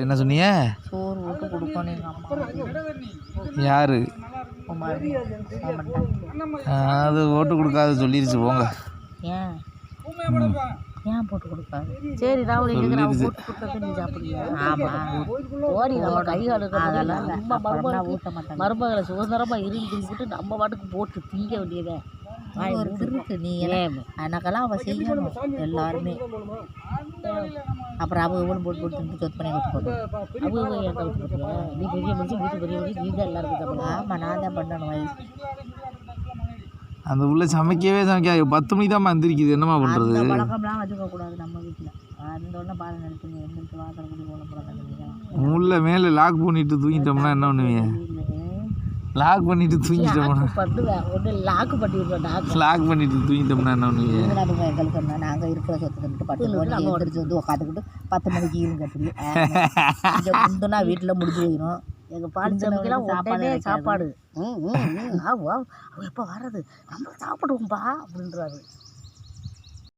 என்ன சொன்னீங்க சோறு போட்டு கொடுக்கணும் யாரு? அது ஓட்டு கொடுக்காது சொல்லிருச்சு போங்க. ஏன். ஏன் போட்டு கொடுக்காது? சரி ஆமாம் ஓடி நம்ம கை கால் அதெல்லாம் மருமகளை ஊட்ட மாட்டேன் மருமகளை சுதந்திரமா இருந்து தின்னுட்டு நம்ம பாட்டுக்கு போட்டு திங்க வேண்டியதே ஒரு இருக்கு நீ எனக்கெல்லாம் அவள் செய்யணும். எல்லாருமே. அப்புறம் அவங்க இவனு போட்டு போட்டு தின்னு சொத்து பண்ணி கொடுத்து போட்டோம் அவங்க என் கவுத்து போட்டுருவா நீ பெரிய மனுஷன் வீட்டு பெரிய மனுஷன் நீ தான் எல்லாருக்கும் சாப்பிடணும் ஆமாம் நான் தான் பண்ணணும் வயசு. அந்த உள்ள சமைக்கவே சமைக்காது. பத்து மணிக்கு தான் எந்திரிக்குது. என்னம்மா பண்ணுறது பழக்கம்லாம் வச்சுக்க கூடாது நம்ம வீட்டில். அந்த உடனே பாரு நினைப்பீங்க எந்திரிச்சு வாசல் குடி போல உள்ள மேலே லாக் பண்ணிட்டு தூங்கிட்டோம்னா என்ன பண்ணுவீங்க? லாக் பண்ணிட்டு தூங்கிட்டோம்னா. பண்ணுவேன். ஒன்று லாக்கு பண்ணி விடுவேன் டாக்கு லாக் பண்ணிட்டு தூங்கிட்டோம்னா என்ன பண்ணுவீங்க? நாங்கள் இருக்கிற சொத்து தின்ட்டு பத்து மணிக்கு எந்திரிச்சு வந்து உட்காந்துக்கிட்டு பத்து மணிக்கு இருங்க அப்படி முந்துனா வீட்டில் முடிஞ்சு போயிடும் எங்கள் பாலிச்சமைக்கெல்லாம் சாப்பாடு சாப்பாடு. ம் ம் ம். ஆவு ஆவு அவ எப்போ வர்றது? நம்ம சாப்பிடுவோம்பா அப்படின்றாரு.